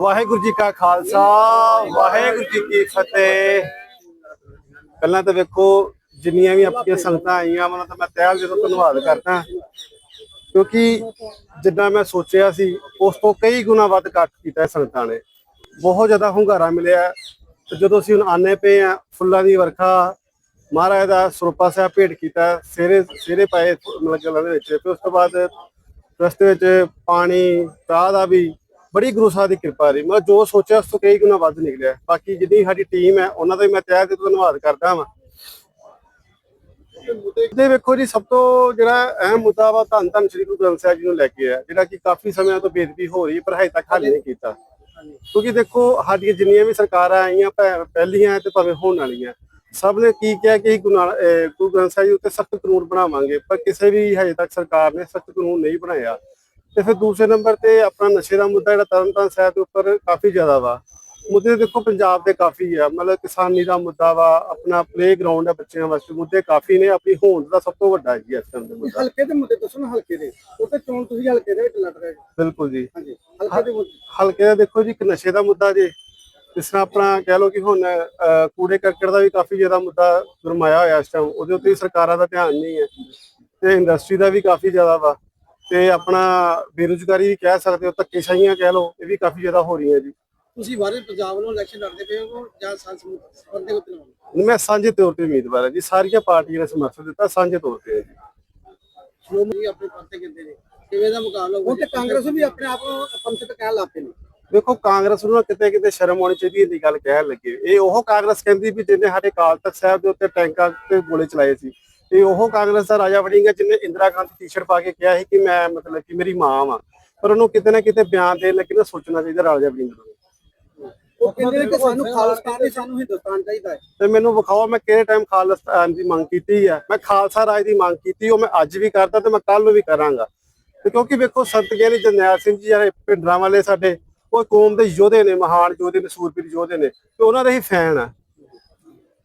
ਵਾਹਿਗੁਰੂ ਜੀ ਕਾ ਖਾਲਸਾ, ਵਾਹਿਗੁਰੂ ਜੀ ਕੀ ਫਤਿਹ। ਪਹਿਲਾਂ ਤਾਂ ਵੇਖੋ, ਜਿੰਨੀਆਂ ਵੀ ਆਪਣੀਆਂ ਸੰਗਤਾਂ ਆਈਆਂ, ਉਹਨਾਂ ਦਾ ਮੈਂ ਤਹਿ ਦਿਲੋਂ ਧੰਨਵਾਦ ਕਰਦਾ। ਕਿਉਂਕਿ ਜਿੱਦਾਂ ਮੈਂ ਸੋਚਿਆ ਸੀ, ਉਸ ਤੋਂ ਕਈ ਗੁਣਾ ਵੱਧ ਇਕੱਠ ਕੀਤਾ ਸੰਗਤਾਂ ਨੇ। ਬਹੁਤ ਜ਼ਿਆਦਾ ਹੁੰਗਾਰਾ ਮਿਲਿਆ। ਤੇ ਜਦੋਂ ਅਸੀਂ ਹੁਣ ਆਨੇ ਪਏ ਆ ਫੁੱਲਾਂ ਦੀ ਵਰਖਾ, ਮਹਾਰਾਜ ਦਾ ਸਰੂਪਾ ਸਾਹਿਬ ਭੇਟ ਕੀਤਾ ਸਿਰੇ ਸਿਰੇ ਪਾਏ ਮਤਲਬ ਗੱਲਾਂ ਦੇ ਵਿੱਚ। ਫਿਰ ਉਸ ਤੋਂ ਬਾਅਦ ਰਸਤੇ ਵਿੱਚ ਪਾਣੀ ਚਾਹ ਦਾ ਵੀ ਬੜੀ ਗੁਰੂ ਸਾਹਿਬ ਦੀ ਕਿਰਪਾ ਰਹੀ। ਮੈਂ ਜੋ ਸੋਚਿਆ ਉਸ ਤੋਂ ਕਈ ਗੁਣਾ ਵੱਧ ਨਿਕਲਿਆ। ਬਾਕੀ ਜਿੰਨੀ ਸਾਡੀ ਟੀਮ ਹੈ ਉਹਨਾਂ ਦਾ ਵੀ ਮੈਂ ਤਹਿ ਦਿਲੋਂ ਧੰਨਵਾਦ ਕਰਦਾ ਹਾਂ ਦੇ ਵੇਖੋ ਜੀ ਸਭ ਤੋਂ ਜਿਹੜਾ ਅਹਿਮ ਮੁੱਦਾ ਵਾ ਧੰਨ ਧੰਨ ਸ੍ਰੀ ਗੁਰੂ ਗ੍ਰੰਥ ਸਾਹਿਬ ਜੀ ਨੂੰ ਲੈ ਕੇ ਆ ਜਿਹੜਾ ਕਿ ਕਾਫੀ ਸਮਿਆਂ ਤੋਂ ਬੇਦਬੀ ਹੋ ਰਹੀ ਹੈ, ਪਰ ਹਜੇ ਤੱਕ ਹੱਲ ਨਹੀਂ ਕੀਤਾ। ਕਿਉਂਕਿ ਦੇਖੋ ਸਾਡੀਆਂ ਜਿੰਨੀਆਂ ਵੀ ਸਰਕਾਰਾਂ ਆਈਆਂ ਪਹਿਲੀਆਂ ਤੇ ਭਾਵੇਂ ਹੋਣ ਵਾਲੀਆਂ ਸਭ ਨੇ ਕੀ ਕਿਹਾ ਕਿ ਗੁਰੂ ਗ੍ਰੰਥ ਸਾਹਿਬ ਜੀ ਉੱਤੇ ਸਖਤ ਕਾਨੂੰਨ ਬਣਾਵਾਂਗੇ ਪਰ ਕਿਸੇ ਵੀ ਹਜੇ ਤੱਕ ਸਰਕਾਰ ਨੇ ਸਖਤ ਕਾਨੂੰਨ ਨਹੀਂ ਬਣਾਇਆ। ਤੇ ਫਿਰ ਦੂਸਰੇ ਨੰਬਰ ਤੇ ਆਪਣਾ ਨਸ਼ੇ ਦਾ ਮੁੱਦਾ ਜਿਹੜਾ ਤਰਨਤਾਰਨ ਸਾਹਿਬ ਦੇ ਉੱਪਰ ਕਾਫੀ ਜ਼ਿਆਦਾ ਵਾ। ਮੁੱਦੇ ਦੇਖੋ ਪੰਜਾਬ ਦੇ ਕਾਫੀ ਆ ਮਤਲਬ ਕਿਸਾਨੀ ਦਾ ਮੁੱਦਾ ਵਾ ਆਪਣਾ ਪਲੇਗਰਾਉਂਡ ਆ ਬੱਚਿਆਂ ਵਾਸਤੇ ਮੁੱਦੇ ਕਾਫੀ ਨੇ ਆਪਣੀ ਹੋਂਦ ਦਾ ਸਭ ਤੋਂ ਵੱਡਾ ਜੀ ਇਸ ਟਾਈਮ ਦੇ ਮੁੱਦਾ। ਹਲਕੇ ਦੇ ਮੁੱਦੇ ਦੱਸੋ ਨਾ ਹਲਕੇ ਦੇ ਉਹ ਤੇ ਚੋਣ ਤੁਸੀਂ ਹਲਕੇ ਦੇ ਵਿੱਚ ਲੜ ਰਹੇ ਹੋ। ਬਿਲਕੁਲ ਜੀ। ਹਾਂਜੀ ਹਲਕੇ ਦੇ ਹਲਕੇ ਦਾ ਦੇਖੋ ਜੀ ਇੱਕ ਨਸ਼ੇ ਦਾ ਮੁੱਦਾ ਜੇ ਜਿਸ ਤਰ੍ਹਾਂ ਆਪਣਾ ਕਹਿ ਲਓ ਕਿ ਹੁਣ ਕੂੜੇ ਕਰਕਟ ਦਾ ਵੀ ਕਾਫੀ ਜ਼ਿਆਦਾ ਮੁੱਦਾ ਗਰਮਾਇਆ ਹੋਇਆ ਇਸ ਟਾਈਮ ਉਹਦੇ ਉੱਤੇ ਸਰਕਾਰਾਂ ਦਾ ਧਿਆਨ ਨਹੀਂ ਹੈ ਤੇ ਇੰਡਸਟਰੀ ਦਾ ਵੀ ਕਾਫੀ ਜ਼ਿਆਦਾ ਵਾ। ਤੇ ਆਪਣਾ ਬੇਰੁਜ਼ਗਾਰੀ ਵੀ ਕਹਿ ਸਕਦੇ ਹੋ ਧੱਕੇਸ਼ਾਹੀਆਂ ਕਹਿ ਲਓ ਇਹ ਵੀ ਕਾਫੀ ਜ਼ਿਆਦਾ ਹੋ ਰਹੀਆਂ ਜੀ। ਤੁਸੀਂ ਬਾਰੇ ਪੰਜਾਬ ਵੱਲੋਂ ਇਲੈਕਸ਼ਨ ਲੜਦੇ ਪਏ ਹੋ ਜਾਂ ਸੰਸਦ ਬੰਦੇ ਉੱਤੇ ਲਾਉਣੇ ਮੈਂ ਸਾਂਝੇ ਤੌਰ ਤੇ ਉਮੀਦਵਾਰ ਹਾਂ ਜੀ ਸਾਰੀਆਂ ਪਾਰਟੀਆਂ ਨੇ ਸਮਰਥਨ ਦਿੱਤਾ ਸਾਂਝੇ ਤੌਰ ਤੇ। ਹੈ ਜੀ ਸ਼੍ਰੋਮਣੀ ਆਪਣੇ ਪੱਤੇ ਕਿੰਦੇ ਨੇ ਕਿਵੇਂ ਦਾ ਮੁਕਾਬਲਾ ਉਹ ਤੇ ਕਾਂਗਰਸ ਵੀ ਆਪਣੇ ਆਪ ਨੂੰ ਪੰਥਕ ਕਹਿਣ ਲੱਗ ਪਏ ਨੇ। ਦੇਖੋ ਕਾਂਗਰਸ ਨੂੰ ਨਾ ਕਿਤੇ ਕਿਤੇ ਸ਼ਰਮ ਆਉਣੀ ਚਾਹੀਦੀ ਹੈ ਦੀ ਗੱਲ ਕਹਿਣ ਲੱਗੇ। ਇਹ ਉਹ ਕਾਂਗਰਸ ਕਹਿੰਦੀ ਵੀ ਜਿਹਨੇ ਸਾਡੇ ਅਕਾਲ ਤਖਤ ਸਾਹਿਬ ਦੇ ਉੱਤੇ ਟੈਂਕਾਂ ਤੇ ਗੋਲੇ ਚਲਾਏ ਸੀ ਇਹ ਉਹ ਕਾਂਗਰਸ ਦਾ ਰਾਜਾ ਵੜਿੰਗਾ ਜਿਹਨੇ ਇੰਦਰਾ ਗਾਂਧੀ ਟੀ-ਸ਼ਰਟ ਪਾ ਕੇ ਕਿਹਾ ਸੀ ਕਿ ਮੈਂ ਮਤਲਬ ਕਿ ਮੇਰੀ ਮਾਂ ਵਾਂ। ਪਰ ਉਹਨੂੰ ਕਿਤੇ ਨਾ ਕਿਤੇ ਬਿਆਨ ਦੇਣ ਲੱਗੇ ਨਾ ਸੋਚਣਾ ਚਾਹੀਦਾ ਰਾਜਾ ਵੜਿੰਗ ਨੂੰ। ਉਹ ਕਹਿੰਦੇ ਕਿ ਸਾਨੂੰ ਖਾਲਸਤਾਨ ਨਹੀਂ ਸਾਨੂੰ ਹਿੰਦੁਸਤਾਨ ਚਾਹੀਦਾ ਹੈ। ਤੇ ਮੈਨੂੰ ਵਿਖਾਓ ਮੈਂ ਕਿਹੜੇ ਟਾਈਮ ਖਾਲਸਤਾਨ ਦੀ ਮੰਗ ਕੀਤੀ ਹੈ। ਮੈਂ ਖਾਲਸਾ ਰਾਜ ਦੀ ਮੰਗ ਕੀਤੀ ਉਹ ਮੈਂ ਅੱਜ ਵੀ ਕਰਦਾ ਤੇ ਮੈਂ ਕੱਲ ਨੂੰ ਵੀ ਕਰਾਂਗਾ। ਤੇ ਕਿਉਂਕਿ ਵੇਖੋ ਸੰਤ ਗਿਆਨੀ ਜਰਨੈਲ ਸਿੰਘ ਜੀ ਜਿਹੜੇ ਪਿੰਡਰਾਂ ਵਾਲੇ ਸਾਡੇ ਉਹ ਕੌਮ ਦੇ ਯੋਧੇ ਨੇ ਮਹਾਨ ਯੋਧੇ ਨੇ ਸੂਰਬੀਰ ਯੋਧੇ ਨੇ ਤੇ ਉਹਨਾਂ ਦੇ ਹੀ ਫੈਨ ਆ।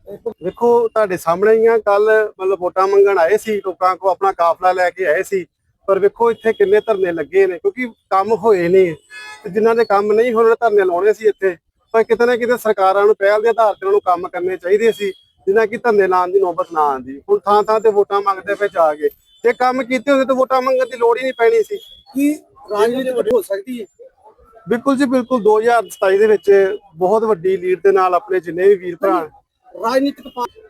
ਵੇਖੋ ਤੁਹਾਡੇ ਸਾਹਮਣੇ ਹੀ ਆ ਕੱਲ ਮਤਲਬ ਵੋਟਾਂ ਮੰਗਣ ਆਏ ਸੀ ਲੋਕਾਂ ਕੋ ਆਪਣਾ ਕਾਫਲਾ ਲੈ ਕੇ ਆਏ ਸੀ। ਪਰ ਵੇਖੋ ਇੱਥੇ ਕਿੰਨੇ ਧਰਨੇ ਲੱਗੇ ਨੇ ਕਿਉਂਕਿ ਕੰਮ ਹੋਏ ਨਹੀਂ ਤੇ ਜਿਨ੍ਹਾਂ ਦੇ ਕੰਮ ਨਹੀਂ ਹੋਣੇ ਧਰਨੇ ਲਾਉਣੇ ਸੀ ਇੱਥੇ। ਪਰ ਕਿਤੇ ਨਾ ਕਿਤੇ ਸਰਕਾਰਾਂ ਨੂੰ ਪਹਿਲ ਦੇ ਆਧਾਰ ਤੇ ਉਹਨਾਂ ਨੂੰ ਕੰਮ ਕਰਨੇ ਚਾਹੀਦੇ ਸੀ ਜਿਨ੍ਹਾਂ ਕਿ ਧਰਨੇ ਲਾਉਣ ਦੀ ਨੌਬਤ ਨਾ ਆਉਂਦੀ। ਹੁਣ ਥਾਂ ਥਾਂ ਤੇ ਵੋਟਾਂ ਮੰਗਦੇ ਪਏ ਜਾ ਕੇ। ਜੇ ਕੰਮ ਕੀਤੇ ਹੁੰਦੇ ਤਾਂ ਵੋਟਾਂ ਮੰਗਣ ਦੀ ਲੋੜ ਹੀ ਨਹੀਂ ਪੈਣੀ ਸੀ। ਕੀ ਰਾਜਨੀਤੀ ਵੱਡੀ ਹੋ ਸਕਦੀ ਹੈ? ਬਿਲਕੁਲ ਜੀ ਬਿਲਕੁਲ। 2027 ਦੇ ਵਿੱਚ ਬਹੁਤ ਵੱਡੀ ਲੀਡ ਦੇ ਨਾਲ ਆਪਣੇ ਜਿੰਨੇ ਵੀ ਵੀਰ ਭਰਾ ਰਾਜਨੀਤਿਕ ਪਾਰਟੀ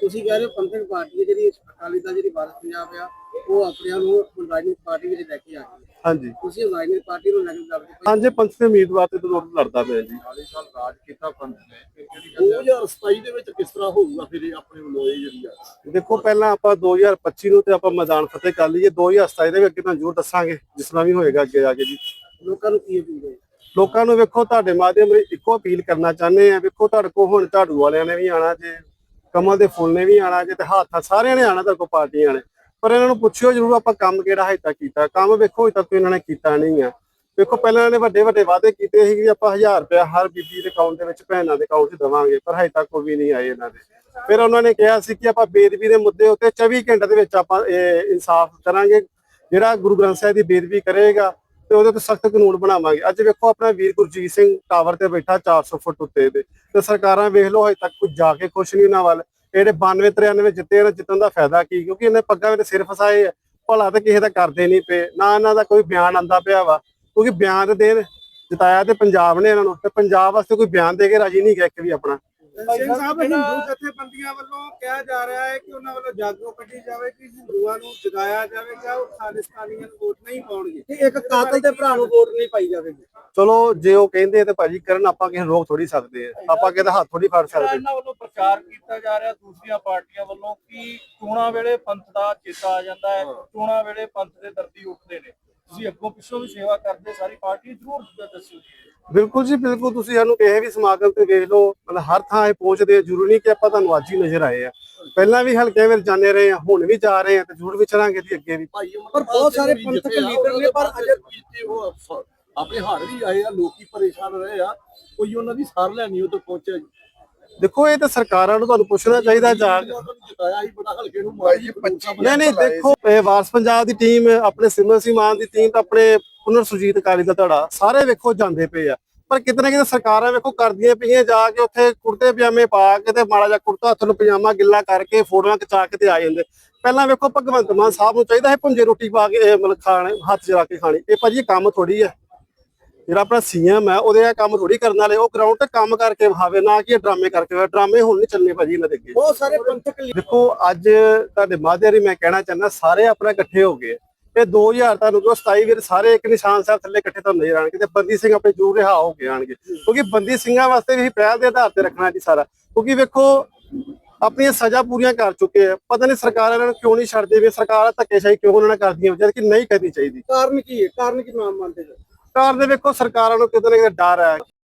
ਤੁਸੀਂ ਕਹਿ ਰਹੇ ਹੋ ਪੰਥਕ ਪਾਰਟੀ ਹੈ ਜਿਹੜੀ ਅਕਾਲੀ ਦਲ ਜਿਹੜੀ ਭਾਰਤ ਪੰਜਾਬ ਆ ਉਹ ਆਪਣੇ ਆਪ ਨੂੰ ਰਾਜਨੀਤਿਕ ਪਾਰਟੀ ਵਿੱਚ ਲੈ ਕੇ ਆ ਗਈ। ਹੈ ਹਾਂਜੀ। ਤੁਸੀਂ ਰਾਜਨੀਤਿਕ ਪਾਰਟੀ ਨੂੰ ਲੈ ਕੇ ਲੜਦੇ ਪਏ ਹਾਂਜੀ ਪੰਥ ਦੇ ਉਮੀਦਵਾਰ ਤੇ ਦੌੜ ਲੜਦਾ ਪਿਆ ਜੀ। 40 ਸਾਲ ਰਾਜ ਕੀਤਾ ਪੰਥ ਨੇ 2027 ਦੇ ਵਿੱਚ ਕਿਸ ਤਰ੍ਹਾਂ ਹੋਊਗਾ ਫਿਰ ਇਹ ਆਪਣੇ ਵੱਲੋਂ ਇਹ ਜਿਹੜੀ ਆ? ਦੇਖੋ ਪਹਿਲਾਂ ਆਪਾਂ 2025 ਨੂੰ ਤੇ ਆਪਾਂ ਮੈਦਾਨ ਫਤਿਹ ਕਰ ਲਈਏ। 2027 ਦੇ ਵਿੱਚ ਅੱਗੇ ਤੁਹਾਨੂੰ ਜ਼ਰੂਰ ਦੱਸਾਂਗੇ ਜਿਸ ਤਰ੍ਹਾਂ ਵੀ ਹੋਏਗਾ ਅੱਗੇ ਜਾ ਕੇ ਜੀ। ਲੋਕਾਂ ਨੂੰ ਕੀ ਅਪੀਲ ਹੈ? ਲੋਕਾਂ ਨੂੰ ਵੇਖੋ, ਤੁਹਾਡੇ ਮਾਧਿਅਮ ਰਾਹੀਂ ਇੱਕੋ ਅਪੀਲ ਕਰਨਾ ਚਾਹੁੰਦੇ ਆ, ਵੇਖੋ ਤੁਹਾਡੇ ਕੋਲ ਹੁਣ ਝਾੜੂ ਵਾਲਿਆਂ ਨੇ ਵੀ ਆਣਾ ਜੇ, ਕਮਲ ਦੇ ਫੁੱਲ ਨੇ ਵੀ ਆਣਾ ਜੇ ਤੇ ਹੱਥ ਸਾਰਿਆਂ ਨੇ ਆਣਾ ਤੁਹਾਡੇ ਕੋਲ ਪਾਰਟੀਆਂ ਨੇ। ਪਰ ਇਹਨਾਂ ਨੂੰ ਪੁੱਛਿਓ ਜ਼ਰੂਰ ਆਪਾਂ ਕੰਮ ਕਿਹੜਾ ਹਜੇ ਤੱਕ ਕੀਤਾ, ਕੰਮ ਵੇਖੋ ਹਜੇ ਤੱਕ ਇਹਨਾਂ ਨੇ ਕੀਤਾ ਨਹੀਂ ਆ। ਵੇਖੋ, ਪਹਿਲਾਂ ਇਹਨਾਂ ਨੇ ਵੱਡੇ ਵੱਡੇ ਵਾਅਦੇ ਕੀਤੇ ਸੀ ਕਿ ਆਪਾਂ 1000 ਰੁਪਇਆ ਹਰ ਬੀਬੀ ਦੇ ਅਕਾਊਂਟ ਦੇ ਵਿੱਚ ਭੈਣਾਂ ਦੇ ਅਕਾਊਂਟ 'ਚ ਦੇਵਾਂਗੇ, ਪਰ ਹਜੇ ਤੱਕ ਕੋਈ ਵੀ ਨਹੀਂ ਆਏ ਇਹਨਾਂ ਦੇ। ਫਿਰ ਉਹਨਾਂ ਨੇ ਕਿਹਾ ਸੀ ਕਿ ਆਪਾਂ ਬੇਦਬੀ ਦੇ ਮੁੱਦੇ ਉੱਤੇ 24 ਘੰਟੇ ਦੇ ਵਿੱਚ ਆਪਾਂ ਇਹ ਇਨਸਾਫ ਕਰਾਂਗੇ, ਜਿਹੜਾ ਗੁਰੂ ਗ੍ਰੰਥ ਸਾਹਿਬ ਦੀ ਬੇਦਬੀ ਕਰੇਗਾ। ਤੇ ਉਹਦੇ ਤੇ ਸਖਤ ਕਾਨੂੰਨ ਬਣਾਵਾਂਗੇ। ਅੱਜ ਵੇਖੋ ਆਪਣਾ ਵੀਰ ਗੁਰਜੀਤ ਸਿੰਘ ਟਾਵਰ ਤੇ ਬੈਠਾ 400 ਫੁੱਟ ਉੱਤੇ ਦੇ ਤੇ ਸਰਕਾਰਾਂ ਵੇਖ ਲਓ, ਹਜੇ ਤੱਕ ਕੁਝ ਜਾ ਕੇ ਖੁਸ਼ ਨਹੀਂ ਉਹਨਾਂ ਵੱਲ। ਇਹ ਜਿਹੜੇ 92 93 ਜਿੱਤੇ ਇਹਨਾਂ ਜਿੱਤਣ ਦਾ ਫਾਇਦਾ ਕੀ? ਕਿਉਂਕਿ ਇਹਨੇ ਪੱਗਾਂ ਵਿੱਚ ਸਿਰ ਫਸਾਏ ਆ। ਭਲਾ ਤਾਂ ਕਿਸੇ ਦਾ ਕਰਦੇ ਨਹੀਂ ਪਏ। ਨਾ ਇਹਨਾਂ ਦਾ ਕੋਈ ਬਿਆਨ ਆਂਦਾ ਪਿਆ ਵਾ। ਕਿਉਂਕਿ ਬਿਆਨ ਤੇ ਦੇਣ ਜਿਤਾਇਆ ਤੇ ਪੰਜਾਬ ਨੇ ਇਹਨਾਂ ਨੂੰ। ਤੇ ਪੰਜਾਬ ਵਾਸਤੇ ਕੋਈ ਬਿਆਨ ਦੇ ਕੇ ਰਾਜੀ ਨਹੀਂ ਗਿਆ ਇੱਕ ਵੀ ਆਪਣਾ। ਸਿੰਘ ਸਾਹਿਬ ਹਿੰਦੂ ਜਥੇਬੰਦੀਆਂ ਵੱਲੋਂ ਕਿਹਾ ਜਾ ਰਿਹਾ ਹੈ ਕਿ ਉਹਨਾਂ ਵੱਲੋਂ ਜਾਗੋ ਕੱਢੀ ਜਾਵੇ ਕਿ ਹਿੰਦੂਆਂ ਨੂੰ ਜਗਾਇਆ ਜਾਵੇ ਕਿ ਉਹ ਖਾਲਿਸਤਾਨੀਆਂ ਨੂੰ ਵੋਟ ਨਹੀਂ ਪਾਉਣਗੇ। ਕਿ ਇੱਕ ਕਾਤਲ ਦੇ ਭਰਾ ਨੂੰ ਵੋਟ ਨਹੀਂ ਪਾਈ ਜਾਵੇਗੀ। ਚਲੋ ਜੇ ਉਹ ਕਹਿੰਦੇ ਤੇ ਭਾਜੀ ਕਰਨ ਆਪਾਂ ਕਿਸੇ ਰੋਕ ਥੋੜੀ ਸਕਦੇ ਆ। ਆਪਾਂ ਕਿਸੇ ਦਾ ਹੱਥ ਥੋੜੀ ਫੜ ਸਕਦੇ ਇਹਨਾਂ ਵੱਲੋਂ ਪ੍ਰਚਾਰ ਕੀਤਾ ਜਾ ਰਿਹਾ ਦੂਸਰੀਆਂ ਪਾਰਟੀਆਂ ਵੱਲੋਂ ਕਿ ਚੋਣਾਂ ਵੇਲੇ ਪੰਥ ਦਾ ਚੇਤਾ ਆ ਜਾਂਦਾ ਹੈ ਚੋਣਾਂ ਵੇਲੇ ਪੰਥ ਦੇ ਦਰਦੀ ਉੱਠਦੇ ਨੇ। ਤੁਸੀਂ ਅੱਗੋਂ ਪਿੱਛੋਂ ਵੀ ਸੇਵਾ ਕਰਦੇ ਸਾਰੀ ਪਾਰਟੀ ਜ਼ਰੂਰ ਦੱਸਿਓ ਜੀ ਬਿਲਕੁਲ ਜੀ ਬਿਲਕੁਲ ਤੁਸੀਂ ਸਾਨੂੰ ਕਿਸੇ ਵੀ ਸਮਾਗਮ ਤੇ ਵੇਖ ਲਓ ਮਤਲਬ ਹਰ ਥਾਂ ਇਹ ਪਹੁੰਚਦੇ ਆ ਜ਼ਰੂਰੀ ਨਹੀਂ ਕਿ ਆਪਾਂ ਤੁਹਾਨੂੰ ਅੱਜ ਹੀ ਨਜ਼ਰ ਆਏ ਆ। ਪਹਿਲਾਂ ਵੀ ਹਲਕੇ ਵਿੱਚ ਜਾਂਦੇ ਰਹੇ ਆ ਹੁਣ ਵੀ ਜਾ ਰਹੇ ਆ ਤੇ ਜ਼ਰੂਰ ਵਿਚਰਾਂਗੇ ਜੀ ਅੱਗੇ ਵੀ। ਭਾਈ ਪਰ ਬਹੁਤ ਸਾਰੇ ਪੰਥਕ ਲੀਡਰ ਨੇ ਪਰ ਅਜੇ ਕੀਤੇ ਉਹ ਅਫਸਰ ਆਪਣੇ ਹਾਰ ਵੀ ਆਏ ਆ ਲੋਕੀ ਪਰੇਸ਼ਾਨ ਰਹੇ ਆ ਕੋਈ ਉਹਨਾਂ ਦੀ ਸਾਰ ਲੈਣੀ ਉਹ ਤੋਂ ਪਹੁੰਚਿਆ ਜੀ। ਦੇਖੋ ਇਹ ਤਾਂ ਸਰਕਾਰਾਂ ਨੂੰ ਤੁਹਾਨੂੰ ਪੁੱਛਣਾ ਚਾਹੀਦਾ ਜਾ ਕੇ ਉਹਨਾਂ ਨੂੰ ਜਿਤਾਇਆ ਹੀ ਬੜਾ ਹਲਕੇ ਨੂੰ ਮਾਰੀ 25 ਨਹੀਂ ਨਹੀਂ ਦੇਖੋ ਇਹ ਵਾਰਸ ਪੰਜਾਬ ਦੀ ਟੀਮ ਆਪਣੇ ਸਿਮਰਨ ਸਿੰਘ ਮਾਨ ਦੀ ਟੀਮ ਤਾਂ ਆਪਣੇ ਪੁਨਰ ਸੁਜੀਤ ਅਕਾਲੀ ਦਾ ਧੜਾ ਸਾਰੇ ਵੇਖੋ ਜਾਂਦੇ ਪਏ ਆ। ਪਰ ਕਿਤੇ ਨਾ ਕਿਤੇ ਸਰਕਾਰਾਂ ਵੇਖੋ ਕਰਦੀਆਂ ਪਈਆਂ ਜਾ ਕੇ ਉੱਥੇ ਕੁੜਤੇ ਪਜਾਮੇ ਪਾ ਕੇ ਤੇ ਮਾੜਾ ਜਿਹਾ ਕੁੜਤਾ ਹੱਥ ਨੂੰ ਪਜਾਮਾ ਗਿੱਲਾ ਕਰਕੇ ਫੋਟੋਆਂ ਖਿਚਾ ਕੇ ਤੇ ਆ ਜਾਂਦੇ। ਪਹਿਲਾਂ ਵੇਖੋ ਭਗਵੰਤ ਮਾਨ ਸਾਹਿਬ ਨੂੰ ਚਾਹੀਦਾ ਹੈ ਪੁੰਜੇ ਰੋਟੀ ਪਾ ਕੇ ਮਤਲਬ ਖਾਣੇ ਹੱਥ ਰੱਖ ਕੇ ਖਾਣੀ। ਇਹ ਭਾਜੀ ਇਹ ਕੰਮ ਥੋੜੀ ਹੈ ਜਿਹੜਾ ਆਪਣਾ ਸੀਐਮ ਹੈ ਉਹਦੇ ਇਹ ਕੰਮ ਥੋੜੀ ਕਰਨ ਵਾਲੇ। ਉਹ ਗਰਾਊਂਡ ਤੇ ਕੰਮ ਕਰਕੇ ਵਿਖਾਵੇ ਨਾ ਕਿ ਡਰਾਮੇ ਕਰਕੇ। ਡਰਾਮੇ ਹੁਣ ਨਹੀਂ ਚੱਲਣੇ ਭਾਜੀ ਇਹਨਾਂ ਦੇ ਅੱਗੇ। ਬਹੁਤ ਸਾਰੇ ਪੰਥਕ ਦੇਖੋ ਅੱਜ ਤੁਹਾਡੇ ਮਾਧਿਅਮ ਮੈਂ ਕਹਿਣਾ ਚਾਹੁੰਦਾ ਸਾਰੇ ਆਪਣਾ ਇਕੱਠੇ ਹੋ ਗਏ ਇਹ 2000 ਤੁਹਾਨੂੰ ਜੋ 27 ਵੀਰ ਸਾਰੇ ਇੱਕ ਨਿਸ਼ਾਨ ਸਾਹਿਬ ਥੱਲੇ ਇਕੱਠੇ ਤੁਹਾਨੂੰ ਨਜ਼ਰ ਆਣਗੇ ਤੇ ਬੰਦੀ ਸਿੰਘ ਆਪਣੇ ਜੂਰ ਰਿਹਾ ਹੋ ਕੇ ਆਣਗੇ। ਕਿਉਂਕਿ ਬੰਦੀ ਸਿੰਘਾਂ ਵਾਸਤੇ ਵੀ ਪਹਿਲ ਦੇ ਆਧਾਰ ਤੇ ਰੱਖਣਾ ਜੀ ਸਾਰਾ। ਕਿਉਂਕਿ ਵੇਖੋ ਆਪਣੀਆਂ ਸਜ਼ਾ ਪੂਰੀਆਂ ਕਰ ਚੁੱਕੇ ਆ। ਪਤਾ ਨਹੀਂ ਸਰਕਾਰ ਇਹਨਾਂ ਨੂੰ ਕਿਉਂ ਨਹੀਂ ਛੱਡਦੀ ਵੀ ਸਰਕਾਰ ਧੱਕੇਸ਼ਾਹੀ ਕਿਉਂ ਉਹਨਾਂ ਨਾਲ ਕਰਦੀਆਂ ਜਦ ਕਿ ਨਹੀਂ ਕਰਨੀ ਚਾਹੀਦੀ। ਕਾਰਨ ਕੀ ਹੈ? ਕਾਰਨ ਕੀ ਨਾਮ ਮੰਨਦੇ ਹੋ? ਸਰਕਾਰ ਦੇ ਵੇਖੋ ਸਰਕਾਰਾਂ ਨੂੰ ਕਿਤੇ ਨਾ ਕਿਤੇ ਡਰ ਹੈ।